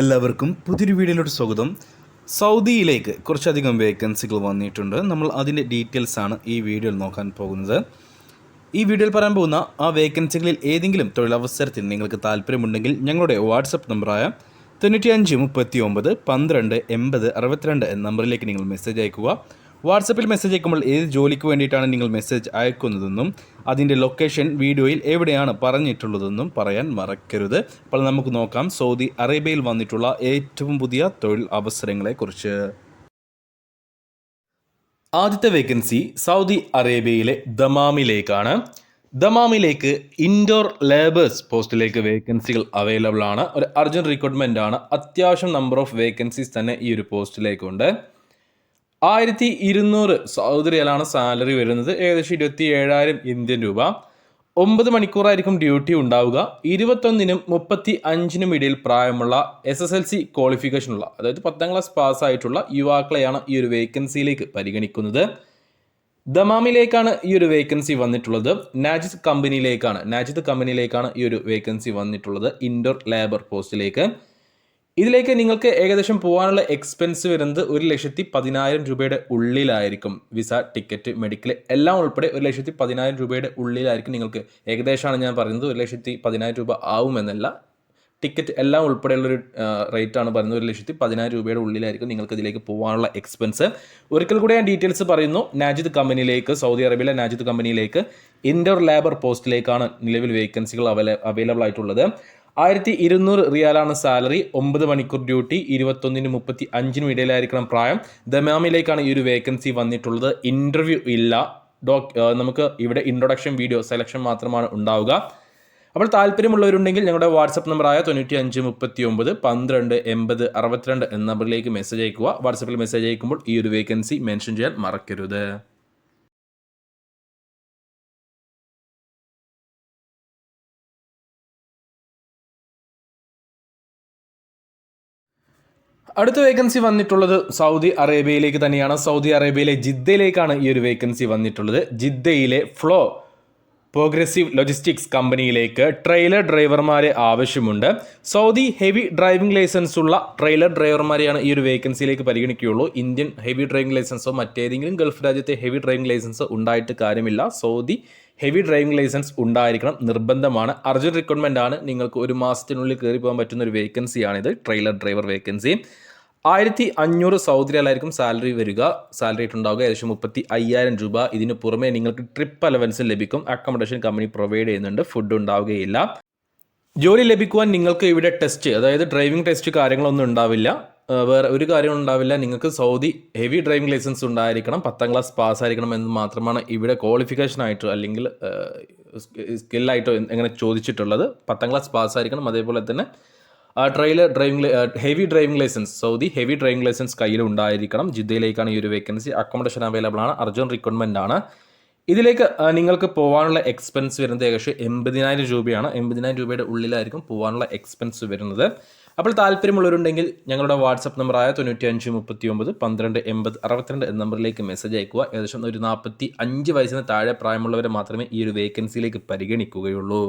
എല്ലാവർക്കും പുതിയൊരു വീഡിയോയിലോട്ട് സ്വാഗതം. സൗദിയിലേക്ക് കുറച്ചധികം വേക്കൻസികൾ വന്നിട്ടുണ്ട്. നമ്മൾ അതിന്റെ ഡീറ്റെയിൽസ് ആണ് ഈ വീഡിയോയിൽ നോക്കാൻ പോകുന്നത്. ഈ വീഡിയോയിൽ പറയാൻ പോകുന്ന ആ വേക്കൻസികളിൽ ഏതെങ്കിലും തൊഴിലവസരത്തിൽ നിങ്ങൾക്ക് താല്പര്യമുണ്ടെങ്കിൽ ഞങ്ങളുടെ വാട്സപ്പ് നമ്പറായ തൊണ്ണൂറ്റി അഞ്ച് മുപ്പത്തി ഒമ്പത് പന്ത്രണ്ട് എൺപത് അറുപത്തിരണ്ട് എന്ന നമ്പറിലേക്ക് നിങ്ങൾ മെസ്സേജ് അയക്കുക. വാട്സപ്പിൽ മെസ്സേജ് അയക്കുമ്പോൾ ഏത് ജോലിക്ക് വേണ്ടിയിട്ടാണ് നിങ്ങൾ മെസ്സേജ് അയക്കുന്നതെന്നും അതിന്റെ ലൊക്കേഷൻ വീഡിയോയിൽ എവിടെയാണ് പറഞ്ഞിട്ടുള്ളതെന്നും പറയാൻ മറക്കരുത്. അപ്പോൾ നമുക്ക് നോക്കാം. സൗദി അറേബ്യയിൽ വന്നിട്ടുള്ള ഏറ്റവും പുതിയ തൊഴിൽ അവസരങ്ങളെക്കുറിച്ച്. ആദ്യത്തെ വേക്കൻസി സൗദി അറേബ്യയിലെ ദമാമിലേക്കാണ്. ദമാമിലേക്ക് ഇൻഡോർ ലേബേഴ്സ് പോസ്റ്റിലേക്ക് വേക്കൻസികൾ അവൈലബിൾ ആണ്. ഒരു അർജന്റ് റിക്രൂട്ട്മെന്റ് ആണ്. അത്യാവശ്യം നമ്പർ ഓഫ് വേക്കൻസീസ് തന്നെ ഈ ഒരു പോസ്റ്റിലേക്കുണ്ട് ആയിരത്തി ഇരുന്നൂറ് സൗദി സാലറി വരുന്നത്. ഏകദേശം ഇരുപത്തി ഏഴായിരം ഇന്ത്യൻ രൂപ. ഒമ്പത് മണിക്കൂറായിരിക്കും ഡ്യൂട്ടി ഉണ്ടാവുക. ഇരുപത്തൊന്നിനും മുപ്പത്തി അഞ്ചിനും ഇടയിൽ പ്രായമുള്ള എസ് എസ് എൽ സി ക്വാളിഫിക്കേഷനുള്ള അതായത് പത്താം ക്ലാസ് പാസ്സായിട്ടുള്ള യുവാക്കളെയാണ് ഈ ഒരു വേക്കൻസിയിലേക്ക് പരിഗണിക്കുന്നത്. ദമാമിലേക്കാണ് ഈ ഒരു വേക്കൻസി വന്നിട്ടുള്ളത്. നാജിത് കമ്പനിയിലേക്കാണ് നാജിത് കമ്പനിയിലേക്കാണ് ഈ ഒരു വേക്കൻസി വന്നിട്ടുള്ളത്. ഇൻഡോർ ലേബർ പോസ്റ്റിലേക്ക് ഇതിലേക്ക് നിങ്ങൾക്ക് ഏകദേശം പോകാനുള്ള എക്സ്പെൻസ് വരുന്നത് ഒരു ലക്ഷത്തി പതിനായിരം രൂപയുടെ ഉള്ളിലായിരിക്കും. വിസ ടിക്കറ്റ് മെഡിക്കൽ എല്ലാം ഉൾപ്പെടെ ഒരു ലക്ഷത്തി പതിനായിരം രൂപയുടെ ഉള്ളിലായിരിക്കും നിങ്ങൾക്ക്. ഏകദേശമാണ് ഞാൻ പറയുന്നത്. ഒരു ലക്ഷത്തി പതിനായിരം രൂപ ആവുമെന്നല്ല ടിക്കറ്റ് എല്ലാം ഉൾപ്പെടെയുള്ളൊരു റേറ്റ് ആണ് പറയുന്നത്. ഒരു ലക്ഷത്തി പതിനായിരം രൂപയുടെ ഉള്ളിലായിരിക്കും നിങ്ങൾക്ക് ഇതിലേക്ക് പോകാനുള്ള എക്സ്പെൻസ് ഒരിക്കൽ കൂടി ഞാൻ ഡീറ്റെയിൽസ് പറയുന്നു. നാജിദ് കമ്പനിയിലേക്ക് സൗദി അറേബ്യയിലെ നാജിദ് കമ്പനിയിലേക്ക് ഇൻഡോർ ലേബർ പോസ്റ്റിലേക്കാണ് നിലവിൽ വേക്കൻസികൾ അവൈലബിൾ ആയിട്ടുള്ളത്. ആയിരത്തി ഇരുന്നൂറ് റിയാലാണ് സാലറി ഒമ്പത് മണിക്കൂർ ഡ്യൂട്ടി ഇരുപത്തൊന്നിന് മുപ്പത്തി അഞ്ചിനും ഇടയിലായിരിക്കണം പ്രായം. ദമാമിലേക്കാണ് ഈ ഒരു വേക്കൻസി വന്നിട്ടുള്ളത്. ഇന്റർവ്യൂ ഇല്ല. ഡോക് നമുക്ക് ഇവിടെ ഇൻട്രൊഡക്ഷൻ വീഡിയോ സെലക്ഷൻ മാത്രമാണ് ഉണ്ടാവുക. അപ്പോൾ താല്പര്യമുള്ളവരുണ്ടെങ്കിൽ ഞങ്ങളുടെ വാട്സപ്പ് നമ്പറായ തൊണ്ണൂറ്റി അഞ്ച് മുപ്പത്തി ഒമ്പത് പന്ത്രണ്ട് എൺപത് അറുപത്തിരണ്ട് എന്ന നമ്പറിലേക്ക് മെസ്സേജ് അയക്കുക. വാട്സപ്പിൽ മെസ്സേജ് അയക്കുമ്പോൾ ഈ ഒരു വേക്കൻസി മെൻഷൻ ചെയ്യാൻ മറക്കരുത്. അടുത്ത വേക്കൻസി വന്നിട്ടുള്ളത് സൗദി അറേബ്യയിലേക്ക് തന്നെയാണ്. സൗദി അറേബ്യയിലെ ജിദ്ദയിലേക്കാണ് ഈ ഒരു വേക്കൻസി വന്നിട്ടുള്ളത്. ജിദ്ദയിലെ ഫ്ലോ പ്രോഗ്രസീവ് ലോജിസ്റ്റിക്സ് കമ്പനിയിലേക്ക് ട്രെയിലർ ഡ്രൈവർമാരെ ആവശ്യമുണ്ട്. സൗദി ഹെവി ഡ്രൈവിംഗ് ലൈസൻസ് ഉള്ള ട്രെയിലർ ഡ്രൈവർമാരെയാണ് ഈ ഒരു വേക്കൻസിയിലേക്ക് പരിഗണിക്കുകയുള്ളൂ. ഇന്ത്യൻ ഹെവി ഡ്രൈവിംഗ് ലൈസൻസോ മറ്റേതെങ്കിലും ഗൾഫ് രാജ്യത്തെ ഹെവി ഡ്രൈവിംഗ് ലൈസൻസോ ഉണ്ടായിട്ട് കാര്യമില്ല. സൗദി ഹെവി ഡ്രൈവിംഗ് ലൈസൻസ് ഉണ്ടായിരിക്കണം. നിർബന്ധമാണ്. അർജന്റ് റിക്വയർമെന്റ് ആണ്. നിങ്ങൾക്ക് ഒരു മാസത്തിനുള്ളിൽ കയറി പോകാൻ പറ്റുന്ന ഒരു വേക്കൻസിയാണിത് ട്രെയിലർ ഡ്രൈവർ വേക്കൻസി ആയിരത്തി അഞ്ഞൂറ് സൗദി റിയാലായിരിക്കും സാലറി വരിക. സാലറി ആയിട്ട് ഉണ്ടാവുക ഏകദേശം മുപ്പത്തി അയ്യായിരം രൂപ. ഇതിന് പുറമേ നിങ്ങൾക്ക് ട്രിപ്പ് അലവൻസ് ലഭിക്കും. അക്കോമഡേഷൻ കമ്പനി പ്രൊവൈഡ് ചെയ്യുന്നുണ്ട്. ഫുഡ് ഉണ്ടാവുകയില്ല. ജോലി ലഭിക്കുവാൻ നിങ്ങൾക്ക് ഇവിടെ ടെസ്റ്റ് അതായത് ഡ്രൈവിംഗ് ടെസ്റ്റ് കാര്യങ്ങളൊന്നും ഉണ്ടാവില്ല. വേറെ ഒരു കാര്യം ഉണ്ടാവില്ല. നിങ്ങൾക്ക് സൗദി ഹെവി ഡ്രൈവിംഗ് ലൈസൻസ് ഉണ്ടായിരിക്കണം. പത്താം ക്ലാസ് പാസ് ആയിരിക്കണം എന്ന് മാത്രമാണ് ഇവിടെ ക്വാളിഫിക്കേഷൻ ആയിട്ടോ അല്ലെങ്കിൽ സ്കില്ലായിട്ടോ എങ്ങനെ ചോദിച്ചിട്ടുള്ളത്. പത്താം ക്ലാസ് പാസ് ആയിരിക്കണം. അതേപോലെ തന്നെ trailer driving heavy driving licence Saudi heavy driving licence കയ്യിൽ ഉണ്ടായിരിക്കണം. ജിദ്ദയിലേക്കാണ് ഈ ഒരു വേക്കൻസി അക്കോമഡേഷൻ അവൈലബിൾ ആണ്. അർജുൻ റിക്രൂട്ട്മെന്റ് ആണ്. ഇതിലേക്ക് നിങ്ങൾക്ക് പോകാനുള്ള എക്സ്പെൻസ് വരുന്നത് ഏകദേശം എൺപതിനായിരം രൂപയാണ്. എൺപതിനായിരം രൂപയുടെ ഉള്ളിലായിരിക്കും പോകാനുള്ള എക്സ്പെൻസ് വരുന്നത്. അപ്പോൾ താല്പര്യമുള്ളവരുണ്ടെങ്കിൽ ഞങ്ങളുടെ വാട്സപ്പ് നമ്പറായ തൊണ്ണൂറ്റി അഞ്ച് മുപ്പത്തി ഒമ്പത് പന്ത്രണ്ട് എൺപത് അറുപത്തിരണ്ട് എന്ന നമ്പറിലേക്ക് മെസ്സേജ് അയക്കുക. ഏകദേശം ഒരു നാൽപ്പത്തി അഞ്ച് വയസ്സിന് താഴെ പ്രായമുള്ളവരെ മാത്രമേ ഈ ഒരു വേക്കൻസിയിലേക്ക് പരിഗണിക്കുകയുള്ളൂ.